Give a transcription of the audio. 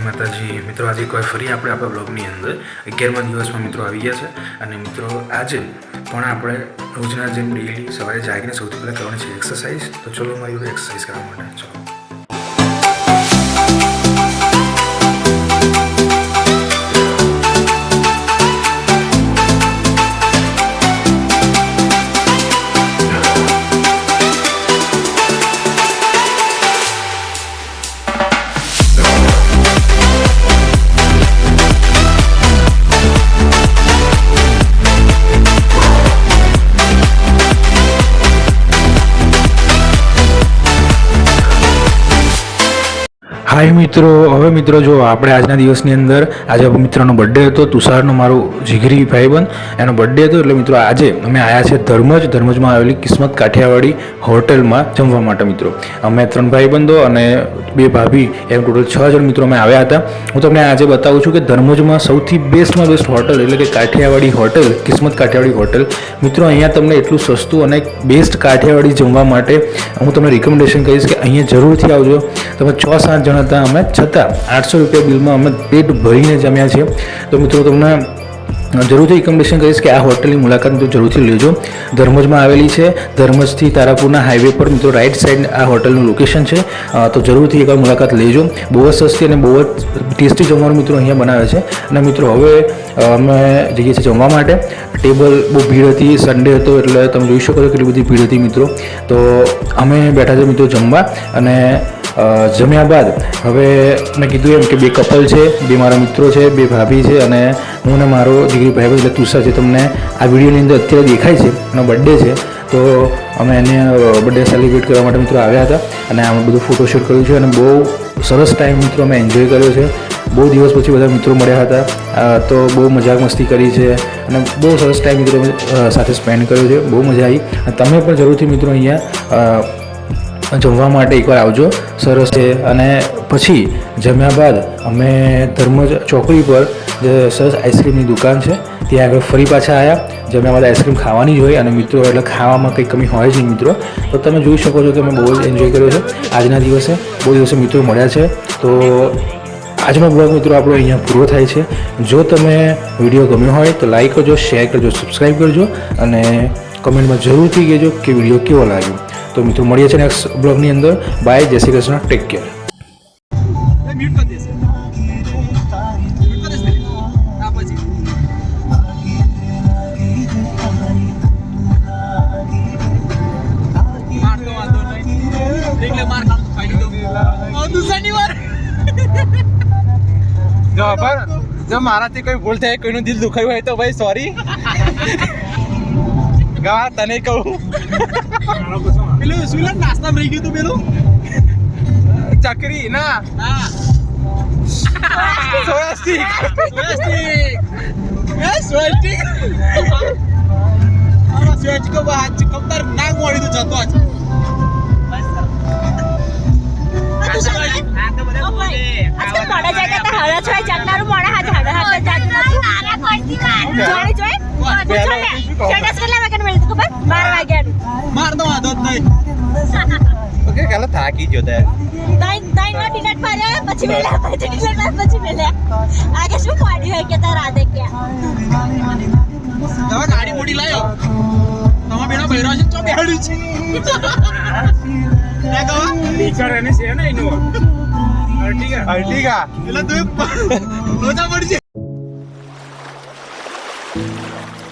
મિત્રો, આજે કોઈ ફરી આપણે આપણા બ્લોગની અંદર અગિયારમા દિવસમાં મિત્રો આવી ગયા છે. અને મિત્રો, આજે પણ આપણે રોજના જેમ ડેલી સવારે જાગીને સૌથી પહેલાં કરવાની છે એક્સરસાઇઝ તો ચલો મારી એક્સરસાઇઝ કરવા માટે, ચલો. હાય મિત્રો, હવે મિત્રો જો આપણે આજના દિવસની અંદર, આજે મિત્રનો બર્થડે હતો, તુષારનો મારો જીગરી ભાઈબંધ, એનો બર્થડે હતો, એટલે મિત્રો આજે અમે આવ્યા છે ધર્મજ. ધર્મજમાં આવેલી કિસ્મત કાઠિયાવાડી હોટલમાં જમવા માટે મિત્રો. અમે ત્રણ ભાઈબંધો અને બે ભાભી, એમ ટોટલ છ જણ મિત્રો અમે આવ્યા હતા. હું તમને આજે બતાવું છું કે ધર્મજમાં સૌથી બેસ્ટમાં બેસ્ટ હોટલ, એટલે કે કાઠિયાવાડી હોટલ, કિસ્મત કાઠિયાવાડી હોટલ. મિત્રો, અહીંયા તમને એટલું સસ્તું અને બેસ્ટ કાઠિયાવાડી જમવા માટે હું તમને રિકમેન્ડેશન કહીશ કે અહીંયા જરૂરથી આવજો. તમે છ સાત જણ હતા અમે છતાં આઠસો રૂપિયા બિલમાં અમે પેટ ભરીને જમ્યા છીએ. તો મિત્રો તમને જરૂરથી રિકમેન્ડેશન કરીશ કે આ હોટલની મુલાકાત મિત્રો જરૂરથી લેજો. ધર્મજમાં આવેલી છે ધર્મજથી તારાપુરના હાઈવે પર, મિત્રો રાઈટ સાઈડ આ હોટલનું લોકેશન છે. તો જરૂરથી એકવાર મુલાકાત લેજો. બહુ જ સસ્તી અને બહુ જ ટેસ્ટી જમવાનું મિત્રો અહીંયા બનાવે છે. અને મિત્રો, હવે અમે જઈએ છીએ જમવા માટે. ટેબલ બહુ ભીડ હતી સન્ડે હતો, એટલે તમે જોઈ શકો છો કેટલી બધી ભીડ હતી મિત્રો. તો અમે બેઠા છે મિત્રો જમવા અને જમ્યા બાદ હવે મેં કીધું એમ કે બે કપલ છે, બે મારા મિત્રો છે, બે ભાભી છે અને હું ને મારો દીકરી ભાઈ એટલે તુષાર છે તમને આ વિડીયોની અંદર અત્યારે દેખાય છે, એનો બર્થડે છે, તો અમે એને બર્થડે સેલિબ્રેટ કરવા માટે મિત્રો આવ્યા હતા અને અમે બધું ફોટોશૂટ કર્યું છે અને બહુ સરસ ટાઈમ મિત્રો અમે એન્જોય કર્યો છે. બહુ દિવસ પછી બધા મિત્રો મળ્યા હતા તો બહુ મજાક મસ્તી કરી છે અને બહુ સરસ ટાઈમ મિત્રો સાથે સ્પેન્ડ કર્યો છે, બહુ મજા આવી. અને તમે પણ જરૂરથી મિત્રો અહીંયા જમવા માટે એકવાર આવજો. સરસ છે. અને પછી જમ્યા બાદ અમે ધર્મજ ચોકડી પર જે સરસ આઈસ્ક્રીમની દુકાન છે, ત્યાં આગળ ફરી પાછા આવ્યા જમ્યા બાદ આઈસ્ક્રીમ ખાવાની જ હોય અને મિત્રો, એટલે ખાવામાં કંઈ કમી હોય જ નહીં મિત્રો. તો તમે જોઈ શકો છો કે અમે બહુ જ એન્જોય કર્યો છે. આજના દિવસે બહુ દિવસે મિત્રો મળ્યા છે. તો આજનો બ્લોગ મિત્રો આપણો અહીંયા પૂરો થાય છે. જો તમે વીડિયો ગમ્યો હોય તો લાઈક કરજો શેર કરજો સબસ્ક્રાઈબ કરજો અને કમેન્ટમાં જરૂરથી કહેજો કે વીડિયો કેવો લાગ્યો. તો મિત્રો, મળીએ છીએ નેક્સ્ટ બ્લોગની અંદર. બાય જય શ્રી કૃષ્ણ. ટેક કેર જો મારાથી કોઈ ભૂલ થાય, કોઈનું દિલ દુખાયું હોય તો ભાઈ સોરી ગા તને કહું. પેલું સુલન નાસ્તામાં રહી ગયું તું પેલું? ચકરી ના. હા સોયા સ્ટીક સ્વસ્તિક એ સ્વસ્તિક આ સ્વસ્તિક કો બાદ કમતર નાક મોડી તો જતો આજ. આજકાલ મોડા જાય તો હળા છોય જગનારું મોડા હાથે હળા હાથે જગનારું જોઈ જોઈ. ને સ્ટેટસ કેટલા વાગ્યાનું મળ્યું ખબર? બાર વાગ્યાનું માર તો વાંધો જ નહીં. ઓકે કાલે થાકી ગયો તે ત્રણ ત્રણ વાર ડિનટ માર્યા પછી મેલ્યા પછી ડિનટ માર્યા પછી મેલ્યા આગે શું પાડી હોય કે તારા રાધે ક્યાં? તમે ગાડી મોટી લાયો. તમે બેના બૈરા છે ચો બેહાડ્યું છે. ક્યાં ગવા અર્ટિગા. એટલે તું લોચા પડી છે. Thank you.